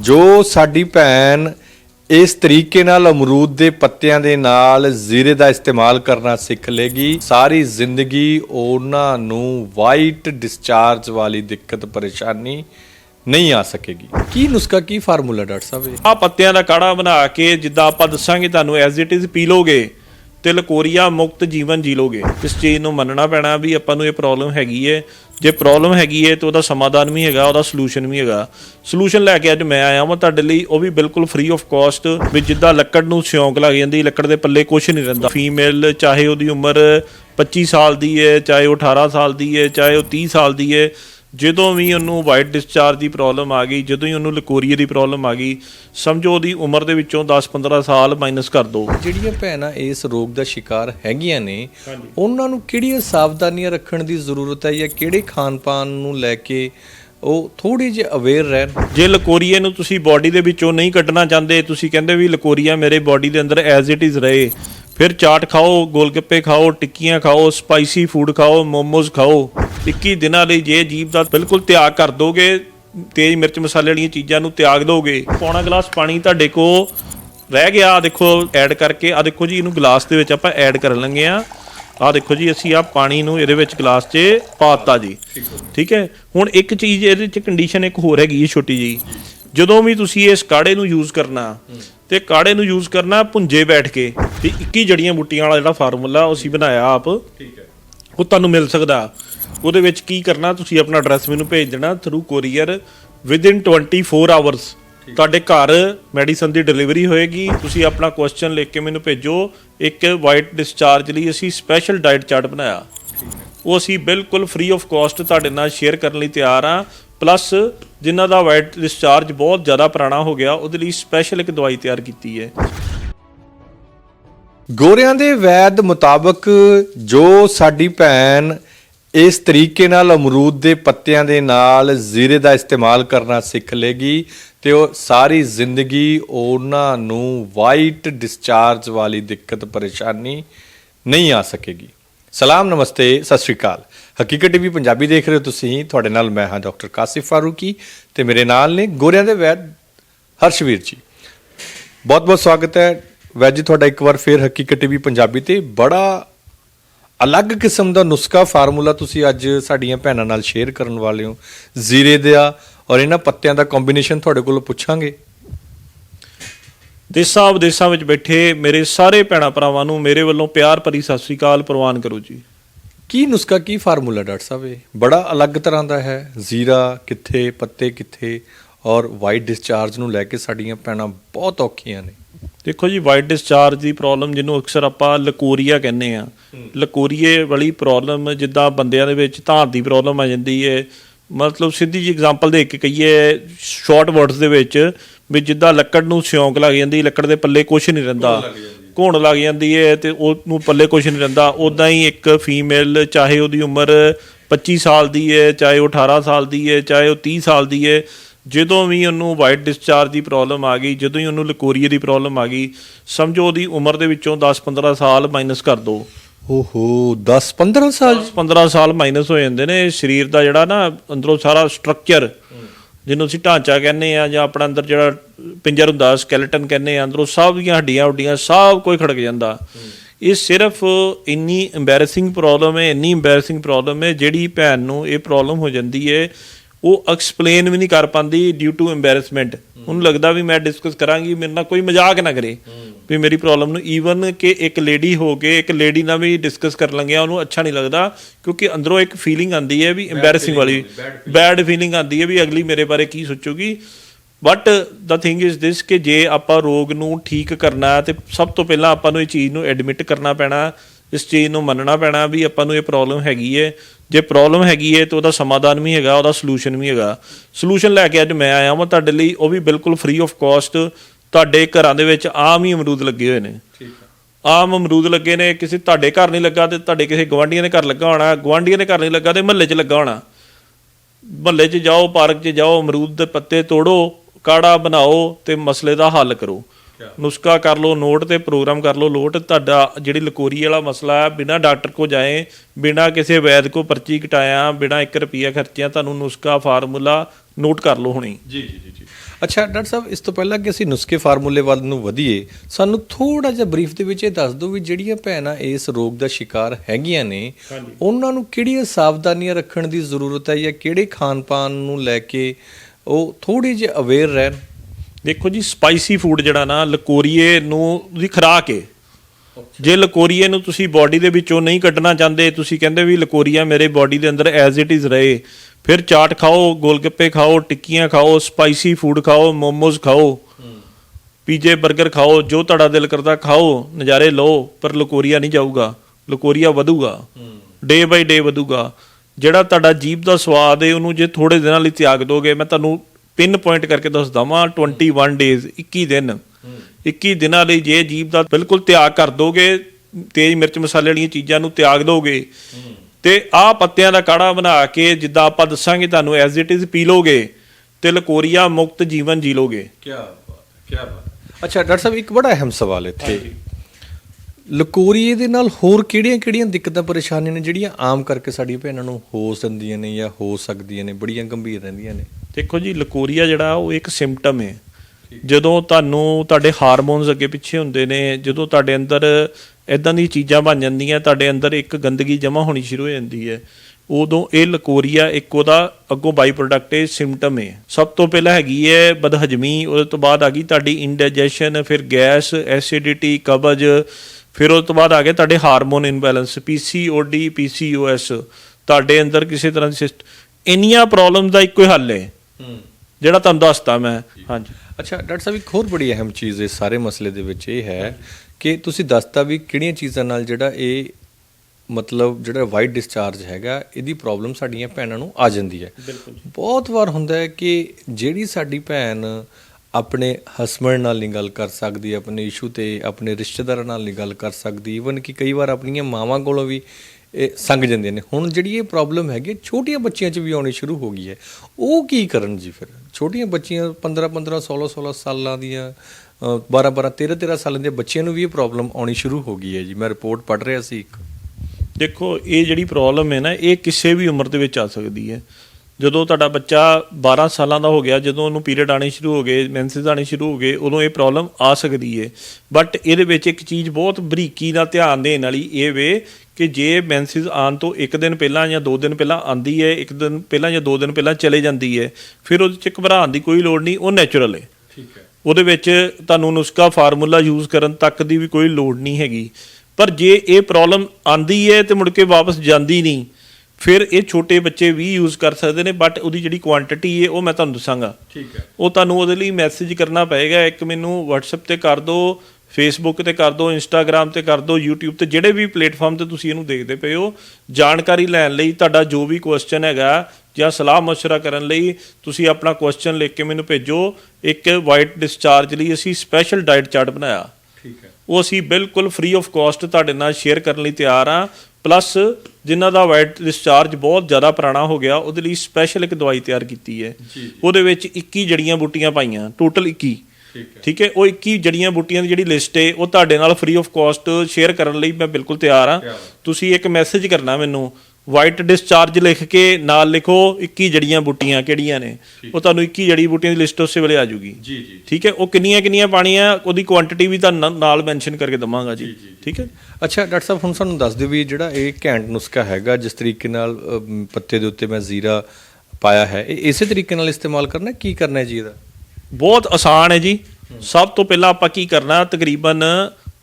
ਜੋ ਸਾਡੀ ਭੈਣ ਇਸ ਤਰੀਕੇ ਨਾਲ ਅਮਰੂਦ ਦੇ ਪੱਤਿਆਂ ਦੇ ਨਾਲ ਜ਼ੀਰੇ ਦਾ ਇਸਤੇਮਾਲ ਕਰਨਾ ਸਿੱਖ ਲੇਗੀ। ਸਾਰੀ ਜ਼ਿੰਦਗੀ ਉਹਨਾਂ ਨੂੰ ਵਾਈਟ ਡਿਸਚਾਰਜ ਵਾਲੀ ਦਿੱਕਤ ਪਰੇਸ਼ਾਨੀ ਨਹੀਂ ਆ ਸਕੇਗੀ। ਕੀ ਨੁਸਖਾ, ਕੀ ਫਾਰਮੂਲਾ ਡਾਕਟਰ ਸਾਹਿਬ ਇਹ? ਆ ਪੱਤਿਆਂ ਦਾ ਕਾੜਾ ਬਣਾ ਕੇ ਜਿੱਦਾਂ ਆਪਾਂ ਦੱਸਾਂਗੇ ਤੁਹਾਨੂੰ ਐਜ਼ ਇਟ ਇਜ਼ ਪੀ ਲੋਗੇ ਤੇ ਲਕੋਰੀਆ ਮੁਕਤ ਜੀਵਨ ਜੀ ਲੋਗੇ। ਇਸ ਚੀਜ਼ ਨੂੰ ਮੰਨਣਾ ਪੈਣਾ ਵੀ ਆਪਾਂ ਨੂੰ ਇਹ ਪ੍ਰੋਬਲਮ ਹੈਗੀ ਏ। ਜੇ ਪ੍ਰੋਬਲਮ ਹੈਗੀ ਏ ਤਾਂ ਉਹਦਾ ਸਮਾਧਾਨ ਵੀ ਹੈਗਾ, ਉਹਦਾ ਸੋਲੂਸ਼ਨ ਵੀ ਹੈਗਾ। ਸੋਲੂਸ਼ਨ ਲੈ ਕੇ ਅੱਜ ਮੈਂ ਆਇਆ ਹਾਂ ਤੁਹਾਡੇ ਲਈ, ਉਹ ਵੀ ਬਿਲਕੁਲ ਫ੍ਰੀ ਆਫ ਕਾਸਟ ਵੀ ਜਿੱਦਾਂ ਲੱਕੜ ਨੂੰ ਸਿਉਂਕ ਲੱਗ ਜਾਂਦੀ, ਲੱਕੜ ਦੇ ਪੱਲੇ ਕੁਝ ਨਹੀਂ ਰਹਿੰਦਾ। ਫੀਮੇਲ ਚਾਹੇ ਉਹਦੀ ਉਮਰ 25 ਸਾਲ ਦੀ ਏ, ਚਾਹੇ ਉਹ 18 ਸਾਲ ਦੀ ਏ, ਚਾਹੇ ਉਹ 30 ਸਾਲ ਦੀ ਏ ਜਦੋਂ ਵੀ ਉਹਨੂੰ ਵਾਈਟ ਡਿਸਚਾਰਜ ਦੀ ਪ੍ਰੋਬਲਮ ਆ ਗਈ ਜਦੋਂ ਹੀ ਉਹਨੂੰ ਲਕੋਰੀਏ ਦੀ ਪ੍ਰੋਬਲਮ ਆ ਗਈ ਸਮਝੋ ਉਹਦੀ ਉਮਰ ਦੇ ਵਿੱਚੋਂ 10-15 ਸਾਲ ਮਾਈਨਸ ਕਰ ਦਿਓ ਜਿਹੜੀਆਂ ਭੈਣਾਂ ਇਸ ਰੋਗ ਦਾ ਸ਼ਿਕਾਰ ਹੈਗੀਆਂ ਨੇ ਉਹਨਾਂ ਨੂੰ ਕਿਹੜੀਆਂ ਸਾਵਧਾਨੀਆਂ ਰੱਖਣ ਦੀ ਜ਼ਰੂਰਤ ਹੈ ਜਾਂ ਕਿਹੜੇ ਖਾਣ-ਪਾਨ ਨੂੰ ਲੈ ਕੇ ਉਹ ਥੋੜੀ ਜਿਹੀ ਅਵੇਅਰ ਰਹਿਣ? ਜੇ ਲਕੋਰੀਏ ਨੂੰ ਤੁਸੀਂ ਬਾਡੀ ਦੇ ਵਿੱਚੋਂ ਨਹੀਂ ਕੱਢਣਾ ਚਾਹੁੰਦੇ ਤੁਸੀਂ ਕਹਿੰਦੇ ਵੀ ਲਕੋਰੀਆ ਮੇਰੇ ਬਾਡੀ ਦੇ ਅੰਦਰ ਐਜ਼ ਇਟ ਇਜ਼ ਰਹੇ। ਫਿਰ ਚਾਟ ਖਾਓ ਗੋਲਗੱਪੇ ਖਾਓ ਟਿੱਕੀਆਂ ਖਾਓ ਸਪਾਈਸੀ ਫੂਡ ਖਾਓ ਮੋਮੋਜ਼ ਖਾਓ। 21 ਦਿਨਾਂ ਲਈ ਜੇ ਜੀਭ ਦਾ ਬਿਲਕੁਲ ਤਿਆਗ ਕਰ ਦੋਗੇ, ਤੇਜ਼ ਮਿਰਚ ਮਸਾਲੇ ਵਾਲੀਆਂ ਚੀਜ਼ਾਂ ਨੂੰ ਤਿਆਗ ਦੋਗੇ ਪੌਣਾ ਗਲਾਸ ਪਾਣੀ ਤੁਹਾਡੇ ਕੋ ਰਹਿ ਗਿਆ। ਆਹ ਦੇਖੋ ਐਡ ਕਰਕੇ ਆ ਦੇਖੋ ਜੀ, ਇਹਨੂੰ ਗਲਾਸ ਦੇ ਵਿੱਚ ਆਪਾਂ ਐਡ ਕਰਨ ਲੱਗੇ ਆ ਆ ਦੇਖੋ ਜੀ, ਅਸੀਂ ਆ ਪਾਣੀ ਨੂੰ ਇਹਦੇ ਵਿੱਚ ਗਲਾਸ 'ਚ ਪਾਤਾ ਜੀ। ਠੀਕ ਹੈ? ਹੁਣ ਇੱਕ ਚੀਜ਼ ਇਹਦੇ 'ਚ ਕੰਡੀਸ਼ਨ ਇੱਕ ਹੋਰ ਹੈਗੀ ਹੈ ਛੋਟੀ ਜੀ ਜਦੋਂ ਵੀ ਤੁਸੀਂ ਇਸ ਕਾੜੇ ਨੂੰ ਯੂਜ਼ ਕਰਨਾ, ਤੇ ਕਾੜੇ ਨੂੰ ਯੂਜ਼ ਕਰਨਾ ਭੁੰਜੇ ਬੈਠ ਕੇ, ਤੇ 21 ਜੜੀਆਂ ਬੂਟੀਆਂ ਵਾਲਾ ਜਿਹੜਾ ਫਾਰਮੂਲਾ ਅਸੀਂ ਬਣਾਇਆ ਆਪ। ਠੀਕ ਹੈ। ਉਹ ਤੁਹਾਨੂੰ ਮਿਲ ਸਕਦਾ। ਉਹਦੇ ਵਿੱਚ ਕੀ ਕਰਨਾ ਤੁਸੀਂ ਆਪਣਾ ਐਡਰੈਸ ਮੈਨੂੰ ਭੇਜ ਦੇਣਾ ਥਰੂ ਕੋਰੀਅਰ ਵਿਦਿਨ 24 ਆਵਰਸ ਤੁਹਾਡੇ ਘਰ ਮੈਡੀਸਨ ਦੀ ਡਿਲੀਵਰੀ ਹੋਏਗੀ। ਤੁਸੀਂ ਆਪਣਾ ਕੁਐਸਚਨ ਲਿਖ ਕੇ ਮੈਨੂੰ ਭੇਜੋ। ਇੱਕ ਵਾਈਟ ਡਿਸਚਾਰਜ ਲਈ ਅਸੀਂ ਸਪੈਸ਼ਲ ਡਾਈਟ ਚਾਰਟ ਬਣਾਇਆ। ਉਹ ਅਸੀਂ ਬਿਲਕੁਲ ਫ੍ਰੀ ਆਫ ਕਾਸਟ ਤੁਹਾਡੇ ਨਾਲ ਸ਼ੇਅਰ ਕਰਨ ਲਈ ਤਿਆਰ ਆ ਪਲੱਸ ਜਿਨ੍ਹਾਂ ਦਾ ਵਾਈਟ ਡਿਸਚਾਰਜ ਬਹੁਤ ਜ਼ਿਆਦਾ ਪੁਰਾਣਾ ਹੋ ਗਿਆ ਉਹਦੇ ਲਈ ਸਪੈਸ਼ਲ ਇੱਕ ਦਵਾਈ ਤਿਆਰ ਕੀਤੀ ਹੈ। ਗੋਰਿਆਂ ਦੇ ਵੈਦ ਮੁਤਾਬਕ ਜੋ ਸਾਡੀ ਭੈਣ ਇਸ ਤਰੀਕੇ ਨਾਲ ਅਮਰੂਦ ਦੇ ਪੱਤਿਆਂ ਦੇ ਨਾਲ ਜ਼ੀਰੇ ਦਾ ਇਸਤੇਮਾਲ ਕਰਨਾ ਸਿੱਖ ਲੇਗੀ ਤੇ ਉਹ ਸਾਰੀ ਜ਼ਿੰਦਗੀ ਉਹਨਾਂ ਨੂੰ ਵਾਈਟ ਡਿਸਚਾਰਜ ਵਾਲੀ ਦਿੱਕਤ ਪਰੇਸ਼ਾਨੀ ਨਹੀਂ ਆ ਸਕੇਗੀ। ਸਲਾਮ, ਨਮਸਤੇ, ਸਤਿ ਸ਼੍ਰੀ ਅਕਾਲ। ਹਕੀਕਤ ਟੀਵੀ ਪੰਜਾਬੀ ਦੇਖ ਰਹੇ ਹੋ ਤੁਸੀਂ। ਤੁਹਾਡੇ ਨਾਲ ਮੈਂ ਹਾਂ ਡਾਕਟਰ ਕਾਸਿਫ ਫਾਰੂਕੀ ਤੇ ਮੇਰੇ ਨਾਲ ਨੇ ਗੋਰਿਆਂ ਦੇ ਵੈਦ ਹਰਸ਼ਵੀਰ ਜੀ। ਬਹੁਤ ਬਹੁਤ ਸਵਾਗਤ ਹੈ ਵੈਜ ਤੁਹਾਡਾ ਇੱਕ ਵਾਰ ਫੇਰ ਹਕੀਕਤ ਟੀਵੀ ਪੰਜਾਬੀ ਤੇ ਬੜਾ ਅਲੱਗ ਕਿਸਮ ਦਾ ਨੁਸਖਾ ਫਾਰਮੂਲਾ ਤੁਸੀਂ ਅੱਜ ਸਾਡੀਆਂ ਭੈਣਾਂ ਨਾਲ ਸ਼ੇਅਰ ਕਰਨ ਵਾਲੇ ਹੋ। ਜ਼ੀਰੇ ਦਾ ਔਰ ਇਹਨਾਂ ਪੱਤਿਆਂ ਦਾ ਕੰਬੀਨੇਸ਼ਨ ਤੁਹਾਡੇ ਕੋਲੋਂ ਪੁੱਛਾਂਗੇ। ਦੇਸਾਂ ਵਿਦੇਸਾਂ ਵਿੱਚ ਬੈਠੇ ਮੇਰੇ ਸਾਰੇ ਭੈਣਾਂ ਭਰਾਵਾਂ ਨੂੰ ਮੇਰੇ ਵੱਲੋਂ ਪਿਆਰ ਭਰੀ ਸਤਿ ਸ੍ਰੀ ਅਕਾਲ ਪ੍ਰਵਾਨ ਕਰੋ ਜੀ। ਕੀ ਨੁਸਖਾ ਕੀ ਫਾਰਮੂਲਾ ਡਾਕਟਰ ਸਾਹਿਬ? ਇਹ ਬੜਾ ਅਲੱਗ ਤਰ੍ਹਾਂ ਦਾ ਹੈ। ਜ਼ੀਰਾ ਕਿੱਥੇ ਪੱਤੇ ਕਿੱਥੇ ਔਰ ਵਾਈਟ ਡਿਸਚਾਰਜ ਨੂੰ ਲੈ ਕੇ ਸਾਡੀਆਂ ਭੈਣਾਂ ਬਹੁਤ ਔਖੀਆਂ ਨੇ। ਦੇਖੋ ਜੀ ਵਾਈਟ ਡਿਸਚਾਰਜ ਦੀ ਪ੍ਰੋਬਲਮ ਜਿਹਨੂੰ ਅਕਸਰ ਆਪਾਂ ਲਕੋਰੀਆ ਕਹਿੰਦੇ ਆ ਲਕੋਰੀਏ ਵਾਲੀ ਪ੍ਰੋਬਲਮ ਜਿੱਦਾਂ ਬੰਦਿਆਂ ਦੇ ਵਿੱਚ ਧਾਰ ਦੀ ਪ੍ਰੋਬਲਮ ਆ ਜਾਂਦੀ ਹੈ ਮਤਲਬ ਸਿੱਧੀ ਜੀ ਐਗਜ਼ਾਮਪਲ ਦੇ ਕੇ ਕਹੀਏ ਸ਼ਾਰਟ ਵਰਡਸ ਦੇ ਵਿੱਚ ਵੀ ਜਿੱਦਾਂ ਲੱਕੜ ਨੂੰ ਸਿਉਂਕ ਲੱਗ ਜਾਂਦੀ ਲੱਕੜ ਦੇ ਪੱਲੇ ਕੁਝ ਨਹੀਂ ਰਹਿੰਦਾ। ਘੁਣ ਲੱਗ ਜਾਂਦੀ ਹੈ ਤੇ ਉਹਨੂੰ ਪੱਲੇ ਕੁਝ ਨਹੀਂ ਰਹਿੰਦਾ। ਉਦਾਂ ਹੀ ਇੱਕ ਫੀਮੇਲ ਚਾਹੇ ਉਹਦੀ ਉਮਰ 25 ਸਾਲ ਦੀ ਹੈ ਚਾਹੇ ਉਹ 18 ਸਾਲ ਦੀ ਹੈ ਚਾਹੇ ਉਹ 30 ਸਾਲ ਦੀ ਹੈ ਜਦੋਂ ਵੀ ਉਹਨੂੰ ਵਾਈਟ ਡਿਸਚਾਰਜ ਦੀ ਪ੍ਰੋਬਲਮ ਆ ਗਈ ਜਦੋਂ ਹੀ ਉਹਨੂੰ ਲਕੋਰੀਏ ਦੀ ਪ੍ਰੋਬਲਮ ਆ ਗਈ ਸਮਝੋ ਉਹਦੀ ਉਮਰ ਦੇ ਵਿੱਚੋਂ 10-15 ਸਾਲ ਮਾਈਨਸ ਕਰ ਦਿਓ ਓਹੋ 10 15 ਸਾਲ? 15 ਸਾਲ ਮਾਈਨਸ ਹੋ ਜਾਂਦੇ ਨੇ ਸਰੀਰ ਦਾ ਜਿਹੜਾ ਨਾ ਅੰਦਰੋਂ ਸਾਰਾ ਸਟਰਕਚਰ ਜਿਹਨੂੰ ਅਸੀਂ ਢਾਂਚਾ ਕਹਿੰਦੇ ਆ ਜਾਂ ਆਪਣਾ ਅੰਦਰ ਜਿਹੜਾ ਪਿੰਜਰ ਹੁੰਦਾ ਸਕੈਲੇਟਨ ਕਹਿੰਦੇ ਆ ਅੰਦਰੋਂ ਸਭ ਦੀਆਂ ਹੱਡੀਆਂ ਉੱਡੀਆਂ ਸਭ ਕੋਈ ਖੜਕ ਜਾਂਦਾ। ਇਹ ਸਿਰਫ ਇੰਨੀ ਐਮਬੈਰਸਿੰਗ ਪ੍ਰੋਬਲਮ ਹੈ ਇੰਨੀ ਐਮਬੈਰਸਿੰਗ ਪ੍ਰੋਬਲਮ ਹੈ ਜਿਹੜੀ ਭੈਣ ਨੂੰ ਇਹ ਪ੍ਰੋਬਲਮ ਹੋ ਜਾਂਦੀ ਹੈ ਉਹ ਐਕਸਪਲੇਨ ਵੀ ਨਹੀਂ ਕਰ ਪਾਉਂਦੀ ਡਿਊ ਟੂ ਐਮਬੈਰਸਮੈਂਟ ਉਹਨੂੰ ਲੱਗਦਾ ਵੀ ਮੈਂ ਡਿਸਕਸ ਕਰਾਂਗੀ ਮੇਰੇ ਨਾਲ ਕੋਈ ਮਜ਼ਾਕ ਨਾ ਕਰੇ। ਵੀ ਮੇਰੀ ਪ੍ਰੋਬਲਮ ਨੂੰ ਈਵਨ ਕਿ ਇੱਕ ਲੇਡੀ ਹੋ ਕੇ ਇੱਕ ਲੇਡੀ ਨਾਲ ਵੀ ਡਿਸਕਸ ਕਰਨ ਲੱਗਿਆ ਉਹਨੂੰ ਅੱਛਾ ਨਹੀਂ ਲੱਗਦਾ ਕਿਉਂਕਿ ਅੰਦਰੋਂ ਇੱਕ ਫੀਲਿੰਗ ਆਉਂਦੀ ਹੈ ਵੀ ਐਮਬੈਰਸਿੰਗ ਵਾਲੀ। ਬੈਡ ਫੀਲਿੰਗ ਆਉਂਦੀ ਹੈ ਵੀ ਅਗਲੀ ਮੇਰੇ ਬਾਰੇ ਕੀ ਸੋਚੂਗੀ। But the thing is this ਕਿ ਜੇ ਆਪਾਂ ਰੋਗ ਨੂੰ ਠੀਕ ਕਰਨਾ ਤੇ ਸਭ ਤੋਂ ਪਹਿਲਾਂ ਆਪਾਂ ਨੂੰ ਇਹ ਚੀਜ਼ ਨੂੰ ਐਡਮਿਟ ਕਰਨਾ ਪੈਣਾ ਇਸ ਚੀਜ਼ ਨੂੰ ਮੰਨਣਾ ਪੈਣਾ ਵੀ ਆਪਾਂ ਨੂੰ ਇਹ ਪ੍ਰੋਬਲਮ ਹੈਗੀ ਹੈ। ਜੇ ਪ੍ਰੋਬਲਮ ਹੈਗੀ ਹੈ ਤਾਂ ਉਹਦਾ ਸਮਾਧਾਨ ਵੀ ਹੈਗਾ ਉਹਦਾ ਸੋਲੂਸ਼ਨ ਵੀ ਹੈਗਾ। ਸੋਲੂਸ਼ਨ ਲੈ ਕੇ ਅੱਜ ਮੈਂ ਆਇਆ ਹਾਂ ਤੁਹਾਡੇ ਲਈ ਉਹ ਵੀ ਬਿਲਕੁਲ ਫ੍ਰੀ ਆਫ ਕਾਸਟ ਤੁਹਾਡੇ ਘਰਾਂ ਦੇ ਵਿੱਚ ਆਮ ਹੀ ਅਮਰੂਦ ਲੱਗੇ ਹੋਏ ਨੇ। ਆਮ ਅਮਰੂਦ ਲੱਗੇ ਨੇ ਕਿਸੇ ਤੁਹਾਡੇ ਘਰ ਨਹੀਂ ਲੱਗਾ ਤੇ ਤੁਹਾਡੇ ਕਿਸੇ ਗਵਾਂਢੀਆਂ ਦੇ ਘਰ ਲੱਗਾ ਹੋਣਾ ਗਵਾਂਢੀਆਂ ਦੇ ਘਰ ਨਹੀਂ ਲੱਗਾ ਤੇ ਮਹੱਲੇ 'ਚ ਲੱਗਾ ਹੋਣਾ। ਮਹੱਲੇ 'ਚ ਜਾਓ ਪਾਰਕ 'ਚ ਜਾਓ ਅਮਰੂਦ ਦੇ ਪੱਤੇ ਤੋੜੋ ਕਾੜਾ ਬਣਾਓ ਤੇ ਮਸਲੇ ਦਾ ਹੱਲ ਕਰੋ। ਨੁਸਖਾ। ਕਰ ਲਓ ਨੋਟ ਤੇ ਪ੍ਰੋਗਰਾਮ ਕਰ ਲਓ। ਲੋਟ ਤੁਹਾਡਾ ਜਿਹੜੀ ਲਕੋਰੀ ਵਾਲਾ ਮਸਲਾ ਹੈ ਬਿਨਾ ਡਾਕਟਰ ਕੋ ਜਾਏ ਬਿਨਾ ਕਿਸੇ ਵੈਦ ਕੋ ਪਰਚੀ ਕਟਾਇਆ ਬਿਨਾ 1 ਰੁਪਿਆ ਖਰਚਿਆ ਤੁਹਾਨੂੰ ਨੁਸਖਾ ਫਾਰਮੂਲਾ ਨੋਟ ਕਰ ਲਓ ਹੁਣੇ। ਜੀ ਜੀ ਜੀ ਜੀ। ਅੱਛਾ ਡਾਕਟਰ ਸਾਹਿਬ ਇਸ ਤੋਂ ਪਹਿਲਾਂ ਕਿ ਅਸੀਂ ਨੁਸਖੇ ਫਾਰਮੂਲੇ ਵੱਲ ਨੂੰ ਵਧੀਏ ਸਾਨੂੰ ਥੋੜਾ ਜਿਹਾ ਬਰੀਫ ਦੇ ਵਿੱਚ ਇਹ ਦੱਸ ਦਿਓ ਵੀ ਜਿਹੜੀਆਂ ਭੈਣਾਂ ਇਸ ਰੋਗ ਦਾ ਸ਼ਿਕਾਰ ਹੈਗੀਆਂ ਨੇ ਉਹਨਾਂ ਨੂੰ ਕਿਹੜੀਆਂ ਸਾਵਧਾਨੀਆਂ ਰੱਖਣ ਦੀ ਜ਼ਰੂਰਤ ਹੈ ਜਾਂ ਕਿਹੜੇ ਖਾਣ-ਪਾਨ ਨੂੰ ਲੈ ਕੇ ਉਹ ਥੋੜੀ ਜਿਹੀ ਅਵੇਅਰ ਰਹਿਣ? ਦੇਖੋ ਜੀ ਸਪਾਈਸੀ ਫੂਡ ਜਿਹੜਾ ਨਾ, ਲਕੋਰੀਏ ਨੂੰ ਤੁਸੀਂ ਖਰਾਕ ਹੈ ਜੇ ਲਕੋਰੀਏ ਨੂੰ ਤੁਸੀਂ ਬਾਡੀ ਦੇ ਵਿੱਚੋਂ ਨਹੀਂ ਕੱਢਣਾ ਚਾਹੁੰਦੇ, ਤੁਸੀਂ ਕਹਿੰਦੇ ਵੀ ਲਕੋਰੀਆ ਮੇਰੇ ਬਾਡੀ ਦੇ ਅੰਦਰ ਐਜ਼ ਇਟ ਇਜ਼ ਰਹੇ। ਫਿਰ ਚਾਟ ਖਾਓ, ਗੋਲਗੱਪੇ ਖਾਓ, ਟਿੱਕੀਆਂ ਖਾਓ ਸਪਾਈਸੀ ਫੂਡ ਖਾਓ, ਮੋਮੋਜ਼ ਖਾਓ, ਪੀਜੇ 버ਗਰ ਖਾਓ, ਜੋ ਤੁਹਾਡਾ ਦਿਲ ਕਰਦਾ ਖਾਓ, ਨਜ਼ਾਰੇ ਲਓ, ਪਰ ਲਕੋਰੀਆ ਨਹੀਂ ਜਾਊਗਾ। ਲਕੋਰੀਆ ਵਧੂਗਾ। ਡੇ ਬਾਈ ਡੇ ਵਧੂਗਾ। ਜਿਹੜਾ ਤੁਹਾਡਾ ਜੀਭ ਦਾ ਸਵਾਦ ਹੈ ਉਹਨੂੰ ਜੇ ਥੋੜੇ ਦਿਨਾਂ ਲਈ ਤਿਆਗ ਦੋਗੇ, ਮੈਂ ਤੁਹਾਨੂੰ ਪਿਨ ਪੁਆਇੰਟ ਕਰਕੇ ਦੱਸ ਦਵਾਂ 21 ਡੇਜ਼ 21 ਦਿਨ। 21 ਦਿਨਾਂ ਲਈ ਜੇ ਜੀਭ ਦਾ ਬਿਲਕੁਲ ਤਿਆਗ ਕਰ ਦੋਗੇ ਤੇਜ਼ ਮਿਰਚ ਮਸਾਲੇ ਵਾਲੀਆਂ ਚੀਜ਼ਾਂ ਨੂੰ ਤਿਆਗ ਦੋਗੇ ਤੇ ਆਹ ਪੱਤਿਆਂ ਦਾ ਕਾੜਾ ਬਣਾ ਕੇ ਜਿੱਦਾਂ ਆਪਾਂ ਦੱਸਾਂਗੇ ਤੁਹਾਨੂੰ ਐਜ਼ ਇਟ ਇਜ਼ ਪੀ ਲੋਗੇ ਤੇ ਲਕੋਰੀਆ ਮੁਕਤ ਜੀਵਨ ਜੀ ਲੋਗੇ। ਕੀ ਬਾਤ ਕੀ ਬਾਤ। ਅੱਛਾ ਡਾਕਟਰ ਸਾਹਿਬ ਇੱਕ ਬੜਾ ਅਹਿਮ ਸਵਾਲ ਇੱਥੇ। ਲਕੋਰੀਏ ਦੇ ਨਾਲ ਹੋਰ ਕਿਹੜੀਆਂ-ਕਿਹੜੀਆਂ ਦਿੱਕਤਾਂ ਪਰੇਸ਼ਾਨੀਆਂ ਨੇ ਜਿਹੜੀਆਂ ਆਮ ਕਰਕੇ ਸਾਡੀ ਭੈਣਾਂ ਨੂੰ ਹੋ ਜਾਂਦੀਆਂ ਨੇ ਜਾਂ ਹੋ ਸਕਦੀਆਂ ਨੇ ਬੜੀਆਂ ਗੰਭੀਰ ਰਹਿੰਦੀਆਂ ਨੇ? ਦੇਖੋ ਜੀ, ਲਕੋਰੀਆ ਜਿਹੜਾ, ਉਹ ਇੱਕ ਸਿੰਪਟਮ ਹੈ ਜਦੋਂ ਤੁਹਾਨੂੰ ਤੁਹਾਡੇ ਹਾਰਮੋਨਸ ਅੱਗੇ ਪਿੱਛੇ ਹੁੰਦੇ ਨੇ, ਜਦੋਂ ਤੁਹਾਡੇ ਅੰਦਰ ਇਦਾਂ ਦੀ ਚੀਜ਼ਾਂ ਬਣ ਜਾਂਦੀਆਂ, ਤੁਹਾਡੇ ਅੰਦਰ ਇੱਕ ਗੰਦਗੀ ਜਮ੍ਹਾਂ ਹੋਣੀ ਸ਼ੁਰੂ ਹੋ ਜਾਂਦੀ ਹੈ ਉਦੋਂ ਇਹ ਲਕੋਰੀਆ ਇੱਕ ਉਹਦਾ ਅੱਗੋਂ ਬਾਈ ਪ੍ਰੋਡਕਟ ਹੈ ਸਿੰਪਟਮ ਹੈ ਸਭ ਤੋਂ ਪਹਿਲਾਂ ਹੈਗੀ ਹੈ ਬਦਹਜਮੀ, ਉਹਦੇ ਤੋਂ ਬਾਅਦ ਆ ਗਈ ਤੁਹਾਡੀ ਇੰਡਾਈਜੈਸ਼ਨ ਫਿਰ ਗੈਸ ਐਸਿਡਿਟੀ ਕਬਜ਼, ਫਿਰ ਉਸ ਤੋਂ ਬਾਅਦ ਆ ਗਿਆ ਤੁਹਾਡੇ ਹਾਰਮੋਨ ਇਨਬੈਲੈਂਸ ਪੀਸੀਓਡੀ ਪੀਸੀਓਐਸ ਤੁਹਾਡੇ ਅੰਦਰ ਕਿਸੇ ਤਰ੍ਹਾਂ ਦੀ ਸਿਸਟ ਇੰਨੀਆਂ ਪ੍ਰੋਬਲਮਸ ਦਾ ਇੱਕੋ ਹੀ ਹੱਲ ਹੈ ਜਿਹੜਾ ਤੁਹਾਨੂੰ ਦੱਸਤਾ ਮੈਂ ਹਾਂਜੀ। ਅੱਛਾ ਡਾਕਟਰ ਸਾਹਿਬ ਇੱਕ ਹੋਰ ਬੜੀ ਅਹਿਮ ਚੀਜ਼ ਇਸ ਸਾਰੇ ਮਸਲੇ ਦੇ ਵਿੱਚ ਇਹ ਹੈ ਕਿ ਤੁਸੀਂ ਦੱਸਤਾ ਵੀ ਕਿਹੜੀਆਂ ਚੀਜ਼ਾਂ ਨਾਲ ਜਿਹੜਾ ਇਹ ਮਤਲਬ ਜਿਹੜਾ ਵਾਈਟ ਡਿਸਚਾਰਜ ਹੈਗਾ ਇਹਦੀ ਪ੍ਰੋਬਲਮ ਸਾਡੀਆਂ ਭੈਣਾਂ ਨੂੰ ਆ ਜਾਂਦੀ ਹੈ। ਬਹੁਤ ਵਾਰ ਹੁੰਦਾ ਹੈ ਕਿ ਜਿਹੜੀ ਸਾਡੀ ਭੈਣ ਆਪਣੇ ਹਸਬੰਡ ਨਾਲ ਨਹੀਂ ਗੱਲ ਕਰ ਸਕਦੀ ਆਪਣੇ ਇਸ਼ੂ ਤੇ ਆਪਣੇ ਰਿਸ਼ਤੇਦਾਰਾਂ ਨਾਲ ਨਹੀਂ ਗੱਲ ਕਰ ਸਕਦੀ ਇਵਨ ਕਿ ਕਈ ਵਾਰ ਆਪਣੀਆਂ ਮਾਵਾਂ ਕੋਲੋਂ ਵੀ ਇਹ ਸੰਗ ਜਾਂਦੇ ਨੇ। ਹੁਣ ਜਿਹੜੀ ਇਹ ਪ੍ਰੋਬਲਮ ਹੈਗੀ ਛੋਟੀਆਂ ਬੱਚੀਆਂ 'ਚ ਵੀ ਆਉਣੀ ਸ਼ੁਰੂ ਹੋ ਗਈ ਹੈ। ਉਹ ਕੀ ਕਰਨ ਜੀ ਫਿਰ? ਛੋਟੀਆਂ ਬੱਚੀਆਂ 15 15 16 16 ਸਾਲਾਂ ਦੀਆਂ 12 12 13 13 ਸਾਲਾਂ ਦੇ ਬੱਚਿਆਂ ਨੂੰ ਵੀ ਇਹ ਪ੍ਰੋਬਲਮ ਆਉਣੀ ਸ਼ੁਰੂ ਹੋ ਗਈ ਹੈ ਜੀ। ਮੈਂ ਰਿਪੋਰਟ ਪੜ੍ਹ ਰਿਹਾ ਸੀ ਇੱਕ। ਦੇਖੋ, ਇਹ ਜਿਹੜੀ ਪ੍ਰੋਬਲਮ ਹੈ ਨਾ, ਇਹ ਕਿਸੇ ਵੀ ਉਮਰ ਦੇ ਵਿੱਚ ਆ ਸਕਦੀ ਹੈ। ਜਦੋਂ ਤੁਹਾਡਾ ਬੱਚਾ 12 ਸਾਲਾਂ ਦਾ ਹੋ ਗਿਆ, ਜਦੋਂ ਉਹਨੂੰ ਪੀਰੀਅਡ ਆਣੇ ਸ਼ੁਰੂ ਹੋ ਗਏ ਮੈਂਸਸ ਆਣੇ ਸ਼ੁਰੂ ਹੋ ਗਏ, ਉਦੋਂ ਇਹ ਪ੍ਰੋਬਲਮ ਆ ਸਕਦੀ ਹੈ। ਬਟ ਇਹਦੇ ਵਿੱਚ ਇੱਕ ਚੀਜ਼ ਬਹੁਤ ਬਰੀਕੀ ਨਾਲ ਧਿਆਨ ਦੇਣ ਵਾਲੀ ਇਹ ਵੇ ਕਿ ਜੇ ਮੈਂਸਸ ਆਉਣ ਤੋਂ ਇੱਕ ਦਿਨ ਪਹਿਲਾਂ ਜਾਂ ਦੋ ਦਿਨ ਪਹਿਲਾਂ ਆਂਦੀ ਹੈ ਇੱਕ ਦਿਨ ਪਹਿਲਾਂ ਜਾਂ ਦੋ ਦਿਨ ਪਹਿਲਾਂ ਚਲੇ ਜਾਂਦੀ ਹੈ ਫਿਰ ਉਹਦੇ ਚ ਘਬਰਾਉਣ ਦੀ ਕੋਈ ਲੋੜ ਨਹੀਂ ਉਹ ਨੈਚੁਰਲ ਹੈ। ਠੀਕ ਹੈ। ਉਹਦੇ ਵਿੱਚ ਤੁਹਾਨੂੰ ਨੁਸਖਾ ਫਾਰਮੂਲਾ ਯੂਜ਼ ਕਰਨ ਤੱਕ ਦੀ ਵੀ ਕੋਈ ਲੋੜ ਨਹੀਂ ਹੈਗੀ। ਪਰ ਜੇ ਇਹ ਪ੍ਰੋਬਲਮ ਆਂਦੀ ਹੈ ਤੇ ਮੁੜ ਕੇ ਵਾਪਸ ਜਾਂਦੀ ਨਹੀਂ ਫਿਰ ਇਹ ਛੋਟੇ ਬੱਚੇ ਵੀ ਯੂਜ਼ ਕਰ ਸਕਦੇ ਨੇ ਬਟ ਉਹਦੀ ਜਿਹੜੀ ਕੁਆਂਟੀਟੀ ਹੈ ਉਹ ਮੈਂ ਤੁਹਾਨੂੰ ਦੱਸਾਂਗਾ। ਠੀਕ ਹੈ। ਉਹ ਤੁਹਾਨੂੰ ਉਹਦੇ ਲਈ ਮੈਸੇਜ ਕਰਨਾ ਪਏਗਾ। ਇੱਕ ਮੈਨੂੰ WhatsApp ਤੇ ਕਰ ਦਿਓ ਫੇਸਬੁੱਕ ਤੇ ਕਰ ਦਿਓ ਇੰਸਟਾਗ੍ਰam ਤੇ ਕਰ ਦਿਓ YouTube ਤੇ ਜਿਹੜੇ ਵੀ ਪਲੇਟਫਾਰਮ ਤੇ ਤੁਸੀਂ ਇਹਨੂੰ ਦੇਖਦੇ ਪਏ ਹੋ ਜਾਣਕਾਰੀ ਲੈਣ ਲਈ ਤੁਹਾਡਾ ਜੋ ਵੀ ਕੁਐਸਚਨ ਹੈਗਾ ਜਾਂ ਸਲਾਹ ਮਸ਼ਵਰਾ ਕਰਨ ਲਈ ਤੁਸੀਂ ਆਪਣਾ ਕੁਐਸਚਨ ਲਿਖ ਕੇ ਮੈਨੂੰ ਭੇਜੋ। ਇੱਕ ਵਾਈਟ ਡਿਸਚਾਰਜ ਲਈ ਅਸੀਂ ਸਪੈਸ਼ਲ ਡਾਈਟ ਚਾਰਟ ਬਣਾਇਆ। ਠੀਕ ਹੈ। ਉਹ ਅਸੀਂ ਬਿਲਕੁਲ ਫ੍ਰੀ ਆਫ ਕਾਸਟ ਤੁਹਾਡੇ ਨਾਲ ਸ਼ੇਅਰ ਕਰਨ ਲਈ ਤਿਆਰ ਆ ਪਲੱਸ ਜਿਨ੍ਹਾਂ ਦਾ ਵਾਈਟ ਡਿਸਚਾਰਜ ਬਹੁਤ ਜ਼ਿਆਦਾ ਪੁਰਾਣਾ ਹੋ ਗਿਆ ਉਹਦੇ ਲਈ ਸਪੈਸ਼ਲ ਇੱਕ ਦਵਾਈ ਤਿਆਰ ਕੀਤੀ ਹੈ। ਉਹਦੇ ਵਿੱਚ 21 ਜੜੀਆਂ ਬੂਟੀਆਂ ਪਾਈਆਂ ਟੋਟਲ 21 ਠੀਕ ਹੈ। ਠੀਕ ਹੈ ਉਹ 21 ਜੜੀਆਂ ਬੂਟੀਆਂ ਦੀ ਜਿਹੜੀ ਲਿਸਟ ਹੈ ਉਹ ਤੁਹਾਡੇ ਨਾਲ ਫ੍ਰੀ ਆਫ ਕਾਸਟ ਸ਼ੇਅਰ ਕਰਨ ਲਈ ਮੈਂ ਬਿਲਕੁਲ ਤਿਆਰ ਆ ਤੁਸੀਂ ਇੱਕ ਮੈਸੇਜ ਕਰਨਾ ਮੈਨੂੰ ਵਾਈਟ ਡਿਸਚਾਰਜ ਲਿਖ ਕੇ ਨਾਲ ਲਿਖੋ 21 ਜੜੀਆਂ ਬੂਟੀਆਂ ਕਿਹੜੀਆਂ ਨੇ। ਉਹ ਤੁਹਾਨੂੰ 21 ਜੜੀ ਬੂਟੀਆਂ ਦੀ ਲਿਸਟ ਉਸੇ ਵੇਲੇ ਆ ਜਾਊਗੀ। ਜੀ ਜੀ। ਠੀਕ ਹੈ ਉਹ ਕਿੰਨੀਆਂ ਕਿੰਨੀਆਂ ਪਾਣੀਆਂ ਉਹਦੀ ਕੁਆਂਟੀਟੀ ਵੀ ਤੁਹਾਨੂੰ ਨਾਲ- ਮੈਂਸ਼ਨ ਕਰਕੇ ਦਵਾਂਗਾ ਜੀ। ਠੀਕ ਹੈ? ਅੱਛਾ ਡਾਕਟਰ ਸਾਹਿਬ ਹੁਣ ਸਾਨੂੰ ਦੱਸ ਦਿਓ ਵੀ ਜਿਹੜਾ ਇਹ ਘੈਂਟ ਨੁਸਖਾ ਹੈਗਾ ਜਿਸ ਤਰੀਕੇ ਨਾਲ ਪੱਤੇ ਦੇ ਉੱਤੇ ਮੈਂ ਜ਼ੀਰਾ ਪਾਇਆ ਹੈ ਇਹ ਇਸੇ ਤਰੀਕੇ ਨਾਲ ਇਸਤੇਮਾਲ ਕਰਨਾ ਹੈ? ਕੀ ਕਰਨਾ ਹੈ ਜੀ ਇਹਦਾ? ਬਹੁਤ ਆਸਾਨ ਹੈ ਜੀ। ਸਭ ਤੋਂ ਪਹਿਲਾਂ ਆਪਾਂ ਕੀ ਕਰਨਾ ਤਕਰੀਬਨ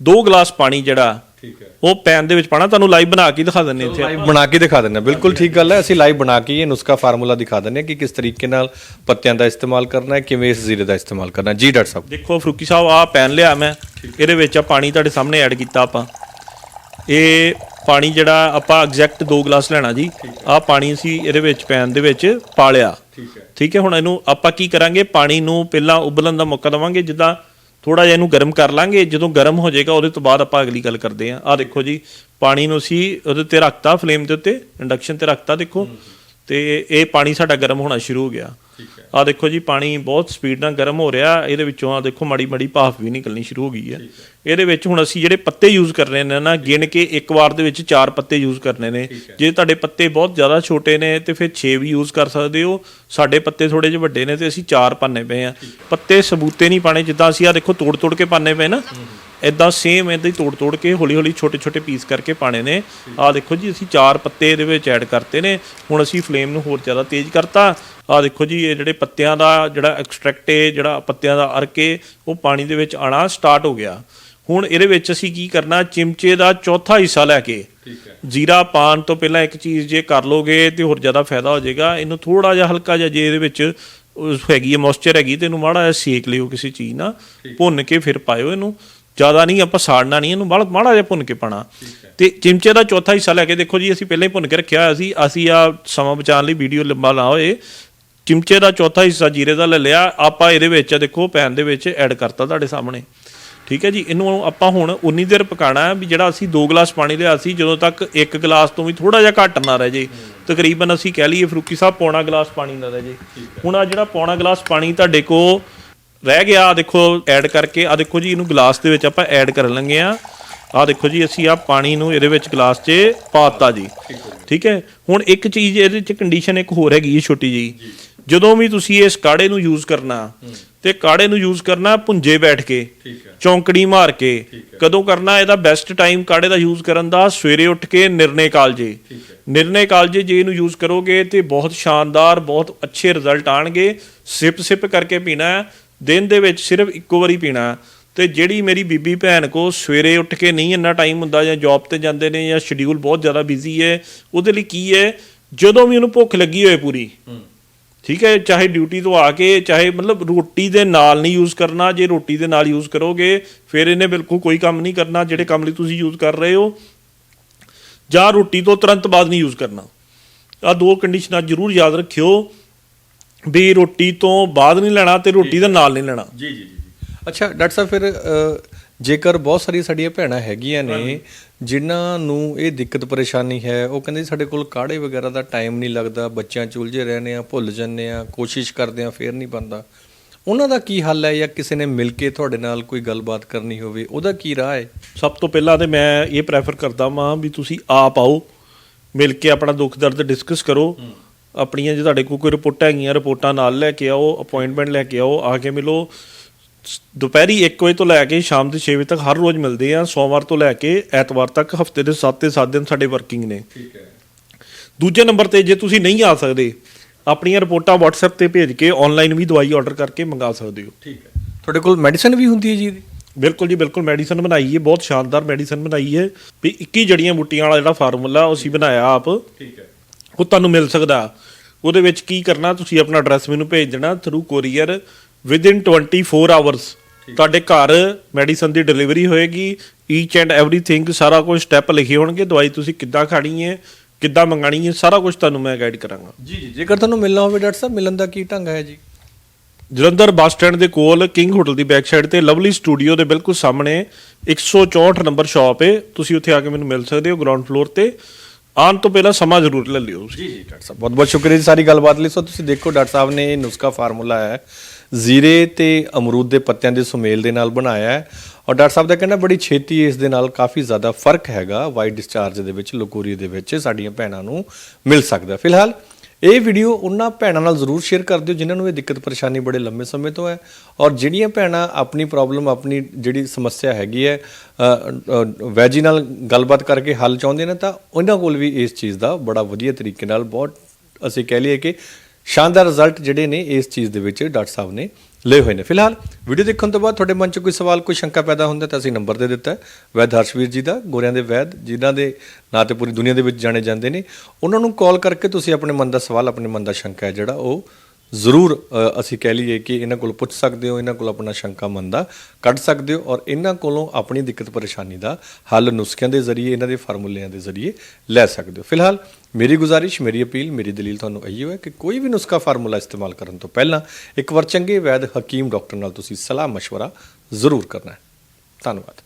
2 ਗਲਾਸ ਪਾਣੀ ਜਿਹੜਾ ਠੀਕ ਹੈ। ਉਹ ਪੈਨ ਦੇ ਵਿੱਚ ਪਾਣਾ ਤੁਹਾਨੂੰ ਲਾਈਵ ਬਣਾ ਕੇ ਦਿਖਾ ਦਿੰਨੇ ਇੱਥੇ ਲਾਈਵ ਬਣਾ ਕੇ ਦਿਖਾ ਹਾਂ। ਬਿਲਕੁਲ ਠੀਕ ਗੱਲ ਹੈ। ਅਸੀਂ ਲਾਈਵ ਬਣਾ ਕੇ ਇਹ ਨੁਸਖਾ ਫਾਰਮੂਲਾ ਦਿਖਾ ਹਾਂ ਕਿ ਕਿਸ ਤਰੀਕੇ ਨਾਲ ਪੱਤਿਆਂ ਦਾ ਇਸਤੇਮਾਲ ਕਰਨਾ ਹੈ ਕਿਵੇਂ ਇਸ ਜ਼ੀਰੇ ਦਾ ਇਸਤੇਮਾਲ ਕਰਨਾ ਜੀ ਡਾਕਟਰ ਸਾਹਿਬ। ਦੇਖੋ ਫਰੂਕੀ ਸਾਹਿਬ ਆਹ ਪੈਨ ਲਿਆ ਮੈਂ। ਇਹਦੇ ਵਿੱਚ ਆ ਪਾਣੀ ਤੁਹਾਡੇ ਸਾਹਮਣੇ ਐਡ ਕੀਤਾ ਆਪਾਂ। ਇਹ ਪਾਣੀ ਜਿਹੜਾ ਆਪਾਂ ਐਗਜ਼ੈਕਟ 2 ਗਲਾਸ ਲੈਣਾ ਜੀ ਆਹ ਪਾਣੀ ਅਸੀਂ ਇਹਦੇ ਵਿੱਚ ਪੈਨ ਦੇ ਵਿੱਚ ਪਾ ਲਿਆ ਠੀਕ ਹੈ। ਠੀਕ ਹੈ ਹੁਣ ਇਹਨੂੰ ਆਪਾਂ ਕੀ ਕਰਾਂਗੇ? ਪਾਣੀ ਨੂੰ ਪਹਿਲਾਂ ਉਬਲਣ ਦਾ ਮੌਕਾ ਦਵਾਂਗੇ ਜਿੱਦਾਂ ਥੋੜਾ ਜਿਹਾ ਇਹਨੂੰ ਗਰਮ ਕਰ ਲਾਂਗੇ। ਜਦੋਂ ਗਰਮ ਹੋ ਜਾਏਗਾ ਉਹਦੇ ਤੋਂ ਬਾਅਦ ਆਪਾਂ ਅਗਲੀ ਗੱਲ ਕਰਦੇ ਹਾਂ। ਆਹ ਦੇਖੋ ਜੀ ਪਾਣੀ ਨੂੰ ਅਸੀਂ ਉਹਦੇ ਤੇ ਰੱਖਤਾ ਫਲੇਮ ਦੇ ਉੱਤੇ ਇੰਡਕਸ਼ਨ ਤੇ ਰੱਖਤਾ ਦੇਖੋ। ਤੇ ਇਹ ਪਾਣੀ ਸਾਡਾ ਗਰਮ ਹੋਣਾ ਸ਼ੁਰੂ ਹੋ ਗਿਆ। ਆ ਦੇਖੋ ਜੀ ਪਾਣੀ ਬਹੁਤ ਸਪੀਡ ਨਾਲ ਗਰਮ ਹੋ ਰਿਹਾ। ਇਹਦੇ ਵਿੱਚੋਂ ਆ ਦੇਖੋ ਮਾੜੀ ਮਾੜੀ ਭਾਫ ਵੀ ਨਿਕਲਣੀ ਸ਼ੁਰੂ ਹੋ ਗਈ ਹੈ। ਇਹਦੇ ਵਿੱਚ ਹੁਣ ਅਸੀਂ ਜਿਹੜੇ ਪੱਤੇ ਯੂਜ਼ ਕਰਨੇ ਨੇ ਨਾ ਗਿਣ ਕੇ ਇੱਕ ਵਾਰ ਦੇ ਵਿੱਚ ਚਾਰ ਪੱਤੇ ਯੂਜ਼ ਕਰਨੇ ਨੇ। ਜੇ ਤੁਹਾਡੇ ਪੱਤੇ ਬਹੁਤ ਜ਼ਿਆਦਾ ਛੋਟੇ ਨੇ ਤੇ ਫਿਰ 6 ਵੀ ਯੂਜ਼ ਕਰ ਸਕਦੇ ਹੋ। ਸਾਡੇ ਪੱਤੇ ਥੋੜੇ ਜਿਹੇ ਵੱਡੇ ਨੇ ਤੇ ਅਸੀਂ ਚਾਰ ਪਾਣੇ ਪਏ ਆ ਪੱਤੇ ਸਬੂਤੇ ਨਹੀਂ ਪਾਣੇ ਜਿੱਦਾਂ ਅਸੀਂ ਆ ਦੇਖੋ ਤੋੜ ਤੋੜ ਕੇ ਪਾਣੇ ਪਏ ਨਾ। ਇਦਾਂ ਸੇਮ ਇਦਾਂ ਹੀ ਤੋੜ ਤੋੜ ਕੇ ਹੌਲੀ ਹੌਲੀ ਛੋਟੇ ਛੋਟੇ ਪੀਸ ਕਰਕੇ ਪਾਣੇ ਨੇ। ਆ ਦੇਖੋ ਜੀ ਅਸੀਂ ਚਾਰ ਪੱਤੇ ਇਹਦੇ ਵਿੱਚ ਐਡ ਕਰਤੇ ਨੇ। ਹੁਣ ਅਸੀਂ ਫਲੇਮ ਨੂੰ ਹੋਰ ਜ਼ਿਆਦਾ ਤੇਜ਼ ਕਰਤਾ। ਆ ਦੇਖੋ ਜੀ ਇਹ ਜਿਹੜੇ ਪੱਤਿਆਂ ਦਾ ਜਿਹੜਾ ਐਕਸਟ੍ਰੈਕਟ ਹੈ ਜਿਹੜਾ ਪੱਤਿਆਂ ਦਾ ਅਰਕ ਉਹ ਪਾਣੀ ਦੇ ਵਿੱਚ ਆਣਾ ਸਟਾਰਟ ਹੋ ਗਿਆ। ਹੁਣ ਇਹਦੇ ਵਿੱਚ ਅਸੀਂ ਕੀ ਕਰਨਾ ਚਿਮਚੇ ਦਾ ਚੌਥਾ ਹਿੱਸਾ ਲੈ ਕੇ ਜੀਰਾ ਪਾਣ ਤੋਂ ਪਹਿਲਾਂ ਇੱਕ ਚੀਜ਼ ਜੇ ਕਰ ਲੋਗੇ ਤੇ ਹੋਰ ਜ਼ਿਆਦਾ ਫਾਇਦਾ ਹੋ ਜਾਏਗਾ। ਇਹਨੂੰ ਥੋੜਾ ਜਿਹਾ ਹਲਕਾ ਜਿਹਾ ਜੇ ਇਹਦੇ ਵਿੱਚ ਹੈਗੀ ਹੈ ਮੋਇਸਚਰ ਹੈਗੀ ਤੇ ਇਹਨੂੰ ਮਾੜਾ ਜਿਹਾ ਸੇਕ ਲਿਓ ਕਿਸੇ ਚੀਜ਼ ਨਾਲ ਭੁੰਨ ਕੇ ਫਿਰ ਪਾਇਓ ਇਹਨੂੰ। ਜ਼ਿਆਦਾ ਨਹੀਂ ਆਪਾਂ ਸਾੜਨਾ ਨਹੀਂ ਇਹਨੂੰ ਮਾੜਾ ਮਾੜਾ ਜਿਹਾ ਭੁੰਨ ਕੇ ਪਾਣਾ ਤੇ ਚਿਮਚੇ ਦਾ ਚੌਥਾ ਹਿੱਸਾ ਲੈ ਕੇ ਦੇਖੋ ਜੀ ਅਸੀਂ ਪਹਿਲਾਂ ਹੀ ਭੁੰਨ ਕੇ ਰੱਖਿਆ ਹੋਇਆ ਸੀ। ਅਸੀਂ ਆ ਸਮਾਂ ਬਚਾਉਣ ਲਈ ਵੀਡੀਓ ਲੰਬਾ ਨਾ ਹੋਏ ਚਿਮਚੇ ਦਾ ਚੌਥਾ ਹਿੱਸਾ ਜੀਰੇ ਦਾ ਲੈ ਲਿਆ। ਆਪਾਂ ਇਹਦੇ ਵਿੱਚ ਦੇਖੋ ਪੈਨ ਦੇ ਵਿੱਚ ਐਡ ਕਰਤਾ ਤੁਹਾਡੇ ਸਾਹਮਣੇ। ਠੀਕ ਹੈ ਜੀ? ਇਹਨੂੰ ਆਪਾਂ ਹੁਣ ਉਨੀ ਦੇਰ ਪਕਾਣਾ ਹੈ ਵੀ ਜਿਹੜਾ ਅਸੀਂ 2 ਗਲਾਸ ਪਾਣੀ ਲਿਆ ਸੀ ਜਦੋਂ ਤੱਕ 1 ਗਲਾਸ ਤੋਂ ਵੀ ਥੋੜਾ ਜਿਹਾ ਘੱਟ ਨਾ ਰਹਿ ਜੇ। ਤਕਰੀਬਨ ਅਸੀਂ ਕਹਿ ਲਈਏ ਫਰੂਕੀ ਸਾਹਿਬ ਪੌਣਾ ਗਲਾਸ ਪਾਣੀ ਨਾ ਰਹਿ ਜੇ। ਹੁਣ ਆ ਜਿਹੜਾ ਪੌਣਾ ਗਲਾਸ ਪਾਣੀ ਤੁਹਾਡੇ ਕੋ ਰਹਿ ਗਿਆ ਦੇਖੋ ਐਡ ਕਰਕੇ ਆ ਦੇਖੋ ਜੀ ਇਹਨੂੰ ਗਲਾਸ ਦੇ ਵਿੱਚ ਆਪਾਂ ਐਡ ਕਰਨ ਲੱਗੇ ਆ। ਆ ਦੇਖੋ ਜੀ ਅਸੀਂ ਆ ਪਾਣੀ ਨੂੰ ਇਹਦੇ ਵਿੱਚ ਗਲਾਸ 'ਚ ਪਾਤਾ ਜੀ। ਠੀਕ ਹੈ ਹੁਣ ਇੱਕ ਚੀਜ਼ ਇਹਦੇ 'ਚ ਕੰਡੀਸ਼ਨ ਇੱਕ ਹੋਰ ਹੈਗੀ ਹੈ ਛੋਟੀ ਜੀ। ਜਦੋਂ ਵੀ ਤੁਸੀਂ ਇਸ ਕਾੜੇ ਨੂੰ ਯੂਜ਼ ਕਰਨਾ ਤੇ ਕਾੜੇ ਨੂੰ ਯੂਜ਼ ਕਰਨਾ ਪੁੰਜੇ ਬੈਠ ਕੇ ਚੌਂਕੜੀ ਮਾਰ ਕੇ ਕਦੋਂ ਕਰਨਾ ਇਹਦਾ ਬੈਸਟ ਟਾਈਮ ਕਾੜੇ ਦਾ ਯੂਜ਼ ਕਰਨ ਦਾ ਸਵੇਰੇ ਉੱਠ ਕੇ ਨਿਰਣੇ ਕਾਲਜੇ। ਨਿਰਣੇ ਕਾਲਜੇ ਜੇ ਇਹਨੂੰ ਯੂਜ਼ ਕਰੋਗੇ ਤੇ ਬਹੁਤ ਸ਼ਾਨਦਾਰ ਬਹੁਤ ਅੱਛੇ ਰਿਜ਼ਲਟ ਆਣਗੇ। ਸਿਪ ਸਿਪ ਕਰਕੇ ਪੀਣਾ। ਦਿਨ ਦੇ ਵਿੱਚ ਸਿਰਫ ਇੱਕੋ ਵਾਰੀ ਪੀਣਾ। ਤੇ ਜਿਹੜੀ ਮੇਰੀ ਬੀਬੀ ਭੈਣ ਕੋ ਸਵੇਰੇ ਉੱਠ ਕੇ ਨਹੀਂ ਇੰਨਾ ਟਾਈਮ ਹੁੰਦਾ ਜਾਂ ਜੌਬ ਤੇ ਜਾਂਦੇ ਨੇ ਜਾਂ ਸ਼ਡਿਊਲ ਬਹੁਤ ਜ਼ਿਆਦਾ ਬਿਜ਼ੀ ਹੈ ਉਹਦੇ ਲਈ ਕੀ ਹੈ? ਜਦੋਂ ਵੀ ਉਹਨੂੰ ਭੁੱਖ ਲੱਗੀ ਹੋਏ ਪੂਰੀ ਠੀਕ ਹੈ ਚਾਹੇ ਡਿਊਟੀ ਤੋਂ ਆ ਕੇ ਚਾਹੇ ਮਤਲਬ ਰੋਟੀ ਦੇ ਨਾਲ ਨਹੀਂ ਯੂਜ਼ ਕਰਨਾ ਜੇ ਰੋਟੀ ਦੇ ਨਾਲ ਯੂਜ਼ ਕਰੋਗੇ ਫਿਰ ਇਹਨੇ ਬਿਲਕੁਲ ਕੋਈ ਕੰਮ ਨਹੀਂ ਕਰਨਾ ਜਿਹੜੇ ਕੰਮ ਲਈ ਤੁਸੀਂ ਯੂਜ਼ ਕਰ ਰਹੇ ਹੋ। ਜਾਂ ਰੋਟੀ ਤੋਂ ਤੁਰੰਤ ਬਾਅਦ ਨਹੀਂ ਯੂਜ਼ ਕਰਨਾ। ਆ ਦੋ ਕੰਡੀਸ਼ਨਾਂ ਜ਼ਰੂਰ ਯਾਦ ਰੱਖਿਓ ਵੀ ਰੋਟੀ ਤੋਂ ਬਾਅਦ ਨਹੀਂ ਲੈਣਾ ਤੇ ਰੋਟੀ ਦੇ ਨਾਲ ਨਹੀਂ ਲੈਣਾ। ਜੀ ਜੀ ਜੀ ਅੱਛਾ ਡਾਕਟਰ ਸਾਹਿਬ ਫਿਰ ਜੇਕਰ ਬਹੁਤ ਸਾਰੀ ਸਾਡੀਆਂ ਭੈਣਾਂ ਹੈਗੀਆਂ ਨੇ ਜਿਨ੍ਹਾਂ ਨੂੰ ਇਹ ਦਿੱਕਤ ਪਰੇਸ਼ਾਨੀ ਹੈ ਉਹ ਕਹਿੰਦੇ ਸਾਡੇ ਕੋਲ ਕਾੜੇ ਵਗੈਰਾ ਦਾ ਟਾਈਮ ਨਹੀਂ ਲੱਗਦਾ ਬੱਚਿਆਂ ਚ ਉਲਝੇ ਰਹਿੰਦੇ ਆ ਭੁੱਲ ਜਾਂਦੇ ਆ ਕੋਸ਼ਿਸ਼ ਕਰਦੇ ਆ ਫੇਰ ਨਹੀਂ ਬਣਦਾ। ਉਹਨਾਂ ਦਾ ਕੀ ਹੱਲ ਹੈ ਜਾਂ ਕਿਸੇ ਨੇ ਮਿਲ ਕੇ ਤੁਹਾਡੇ ਨਾਲ ਕੋਈ ਗੱਲਬਾਤ ਕਰਨੀ ਹੋਵੇ ਉਹਦਾ ਕੀ ਰਾਹ ਹੈ? ਸਭ ਤੋਂ ਪਹਿਲਾਂ ਤੇ ਮੈਂ ਇਹ ਪ੍ਰੈਫਰ ਕਰਦਾ ਵਾਂ ਵੀ ਤੁਸੀਂ ਆਪ ਆਓ ਮਿਲ ਕੇ ਆਪਣਾ ਦੁੱਖ ਦਰਦ ਡਿਸਕਸ ਕਰੋ। ਆਪਣੀਆਂ ਜੇ ਤੁਹਾਡੇ ਕੋਲ ਕੋਈ ਰਿਪੋਰਟਾਂ ਹੈਗੀਆਂ ਰਿਪੋਰਟਾਂ ਨਾਲ ਲੈ ਕੇ ਆਓ ਅਪਾਇੰਟਮੈਂਟ ਲੈ ਕੇ ਆਓ ਆ ਕੇ ਮਿਲੋ। ਦੁਪਹਿਰੀ 1 ਵਜੇ ਤੋਂ ਲੈ ਕੇ ਸ਼ਾਮ ਦੇ 6 ਵਜੇ ਤੱਕ ਹਰ ਰੋਜ਼ ਮਿਲਦੇ ਆ। ਸੋਮਵਾਰ ਤੋਂ ਲੈ ਕੇ ਐਤਵਾਰ ਤੱਕ ਹਫ਼ਤੇ ਦੇ 7 ਤੇ 7 ਦਿਨ ਸਾਡੇ ਵਰਕਿੰਗ ਨੇ। ਠੀਕ ਹੈ। ਦੂਜੇ ਨੰਬਰ ਤੇ ਜੇ ਤੁਸੀਂ ਨਹੀਂ ਆ ਸਕਦੇ ਆਪਣੀਆਂ ਰਿਪੋਰਟਾਂ WhatsApp ਤੇ ਭੇਜ ਕੇ ਆਨਲਾਈਨ ਵੀ ਦਵਾਈ ਆਰਡਰ ਕਰਕੇ ਮੰਗਾ ਸਕਦੇ ਹੋ। ਠੀਕ ਹੈ। ਤੁਹਾਡੇ ਕੋਲ ਮੈਡੀਸਨ ਵੀ ਹੁੰਦੀ ਹੈ ਜੀ ਇਹਦੀ? ਬਿਲਕੁਲ ਜੀ ਬਿਲਕੁਲ ਮੈਡੀਸਨ ਬਣਾਈ ਹੈ ਬਹੁਤ ਸ਼ਾਨਦਾਰ ਮੈਡੀਸਨ ਬਣਾਈ ਹੈ। ਵੀ 21 ਜੜੀਆਂ ਬੂਟੀਆਂ ਵਾਲਾ ਜਿਹੜਾ ਫਾਰਮੂਲਾ ਉਹ ਅਸੀਂ ਬਣਾਇਆ ਆਪ। ਉਹ ਠੀਕ ਹੈ। ਤੁਹਾਨੂੰ ਮਿਲ ਸਕਦਾ। ਉਹਦੇ ਵਿੱਚ ਕੀ ਕਰਨਾ ਤੁਸੀਂ ਆਪਣਾ ਐਡਰੈਸ ਮੈਨੂੰ ਭੇਜ ਦੇਣਾ ਥਰੂ ਕੋਰੀਅਰ ਵਿਦਿਨ 24 ਆਵਰਸ ਤੁਹਾਡੇ ਘਰ ਮੈਡੀਸਨ ਦੀ ਡਿਲੀਵਰੀ ਹੋਏਗੀ ਈਚ ਐਂਡ ਐਵਰੀਥਿੰਗ ਸਾਰਾ ਕੁਝ ਸਟੈਪ ਲਿਖੇ ਹੋਣਗੇ ਦਵਾਈ ਤੁਸੀਂ ਕਿੱਦਾਂ ਖਾਣੀ ਹੈ ਕਿੱਦਾਂ ਮੰਗਾਣੀ ਹੈ ਸਾਰਾ ਕੁਝ ਤੁਹਾਨੂੰ ਮੈਂ ਗਾਈਡ ਕਰਾਂਗਾ। ਜੀ ਜੀ ਜੇਕਰ ਤੁਹਾਨੂੰ ਮਿਲਣਾ ਹੋਵੇ ਡਾਕਟਰ ਸਾਹਿਬ ਮਿਲਣ ਦਾ ਕੀ ਢੰਗ ਹੈ ਜੀ? ਜਲੰਧਰ ਬੱਸ ਸਟੈਂਡ ਦੇ ਕੋਲ ਕਿੰਗ ਹੋਟਲ ਦੀ ਬੈਕ ਸਾਈਡ ਤੇ ਲਵਲੀ ਸਟੂਡੀਓ ਦੇ ਬਿਲਕੁਲ ਸਾਹਮਣੇ 164 ਨੰਬਰ ਸ਼ਾਪ ਹੈ। ਤੁਸੀਂ ਉੱਥੇ ਆ ਕੇ ਮੈਨੂੰ ਮਿਲ ਸਕਦੇ ਹੋ ਗਰਾਊਂਡ ਫਲੋਰ ਤੇ। ਆਉਣ ਤੋਂ ਪਹਿਲਾਂ ਸਮਾਂ ਜ਼ਰੂਰ ਲੈ ਲਿਓ ਤੁਸੀਂ। ਜੀ ਜੀ ਡਾਕਟਰ ਸਾਹਿਬ। ਬਹੁਤ ਬਹੁਤ ਸ਼ੁਕਰੀਆ ਜੀ ਸਾਰੀ ਗੱਲਬਾਤ ਲਈ। ਸੋ ਤੁਸੀਂ ਦੇਖੋ ਡਾਕਟਰ ਸਾਹਿਬ ਨੇ ਇਹ ਨੁਸਖਾ ਫਾਰਮੂਲਾ ਹੈ। ਜ਼ੀਰੇ ਤੇ ਅਮਰੂਦ ਦੇ ਪੱਤਿਆਂ ਦੇ ਸੁਮੇਲ ਦੇ ਨਾਲ ਬਣਾਇਆ ਹੈ ਔਰ ਡਾਕਟਰ ਸਾਹਿਬ ਦਾ ਕਹਿਣਾ, ਬੜੀ ਛੇਤੀ ਇਸ ਦੇ ਨਾਲ ਕਾਫੀ ਜ਼ਿਆਦਾ ਫ਼ਰਕ ਹੈਗਾ। ਵਾਈਟ ਡਿਸਚਾਰਜ ਦੇ ਵਿੱਚ, ਲਕੋਰੀ ਦੇ ਵਿੱਚ ਸਾਡੀਆਂ ਭੈਣਾਂ ਨੂੰ ਮਿਲ ਸਕਦਾ। ਫਿਲਹਾਲ ਇਹ ਵੀਡੀਓ ਉਹਨਾਂ ਭੈਣਾਂ ਨਾਲ ਜ਼ਰੂਰ ਸ਼ੇਅਰ ਕਰ ਦਿਓ, ਜਿਨ੍ਹਾਂ ਨੂੰ ਇਹ ਦਿੱਕਤ ਪਰੇਸ਼ਾਨੀ ਬੜੇ ਲੰਮੇ ਸਮੇਂ ਤੋਂ ਹੈ ਔਰ ਜਿਹੜੀਆਂ ਭੈਣਾਂ ਆਪਣੀ ਪ੍ਰੋਬਲਮ ਆਪਣੀ ਜਿਹੜੀ ਸਮੱਸਿਆ ਹੈਗੀ ਹੈ ਵੈਜੀ ਨਾਲ ਗੱਲਬਾਤ ਕਰਕੇ ਹੱਲ ਚਾਹੁੰਦੇ ਨੇ ਤਾਂ ਉਹਨਾਂ ਕੋਲ ਵੀ ਇਸ ਚੀਜ਼ ਦਾ ਬੜਾ ਵਧੀਆ ਤਰੀਕੇ ਨਾਲ ਬਹੁਤ ਅਸੀਂ ਕਹਿ ਲਈਏ ਕਿ ਸ਼ਾਨਦਾਰ ਰਿਜ਼ਲਟ ਜਿਹੜੇ ਨੇ ਇਸ ਚੀਜ਼ ਦੇ ਵਿੱਚ ਡਾਕਟਰ ਸਾਹਿਬ ਨੇ ਲਏ ਹੋਏ ਨੇ। ਫਿਲਹਾਲ ਵੀਡੀਓ ਦੇਖਣ ਤੋਂ ਬਾਅਦ ਤੁਹਾਡੇ ਮਨ 'ਚ ਕੋਈ ਸਵਾਲ, ਕੋਈ ਸ਼ੰਕਾ ਪੈਦਾ ਹੁੰਦਾ ਤਾਂ ਅਸੀਂ ਨੰਬਰ ਦੇ ਦਿੱਤਾ ਵੈਦ ਹਰਸ਼ਵੀਰ ਜੀ ਦਾ, ਗੋਰਿਆਂ ਦੇ ਵੈਦ, ਜਿਨ੍ਹਾਂ ਦੇ ਨਾਂ ਤੇ ਪੂਰੀ ਦੁਨੀਆ ਦੇ ਵਿੱਚ ਜਾਣੇ ਜਾਂਦੇ ਨੇ। ਉਹਨਾਂ ਨੂੰ ਕਾਲ ਕਰਕੇ ਤੁਸੀਂ ਆਪਣੇ ਮਨ ਦਾ ਸਵਾਲ, ਆਪਣੇ ਮਨ ਦਾ ਸ਼ੰਕਾ ਹੈ ਜਿਹੜਾ ਉਹ ਜ਼ਰੂਰ ਅਸੀਂ ਕਹਿ ਲਈਏ ਕਿ ਇਹਨਾਂ ਕੋਲ ਪੁੱਛ ਸਕਦੇ ਹੋ, ਇਹਨਾਂ ਕੋਲ ਆਪਣਾ ਸ਼ੰਕਾ, ਮਨ ਦਾ ਕੱਢ ਸਕਦੇ ਹੋ ਔਰ ਇਹਨਾਂ ਕੋਲੋਂ ਆਪਣੀ ਦਿੱਕਤ, ਪਰੇਸ਼ਾਨੀ ਦਾ ਹੱਲ ਨੁਸਖਿਆਂ ਦੇ ਜ਼ਰੀਏ, ਇਹਨਾਂ ਦੇ ਫਾਰਮੂਲਿਆਂ ਦੇ ਜ਼ਰੀਏ ਲੈ ਸਕਦੇ ਹੋ। ਫਿਲਹਾਲ ਮੇਰੀ ਗੁਜ਼ਾਰਿਸ਼ ਮੇਰੀ ਅਪੀਲ ਮੇਰੀ ਦਲੀਲ ਤੁਹਾਨੂੰ ਇਹੀ ਹੈ ਕਿ ਕੋਈ ਵੀ ਨੁਸਖਾ ਫਾਰਮੂਲਾ ਇਸਤੇਮਾਲ ਕਰਨ ਤੋਂ ਪਹਿਲਾਂ ਇੱਕ ਵਾਰ ਚੰਗੇ ਵੈਦ ਹਕੀਮ ਡਾਕਟਰ ਨਾਲ ਤੁਸੀਂ ਸਲਾਹ مشورہ ਜ਼ਰੂਰ ਕਰਨਾ ਹੈ ਧੰਨਵਾਦ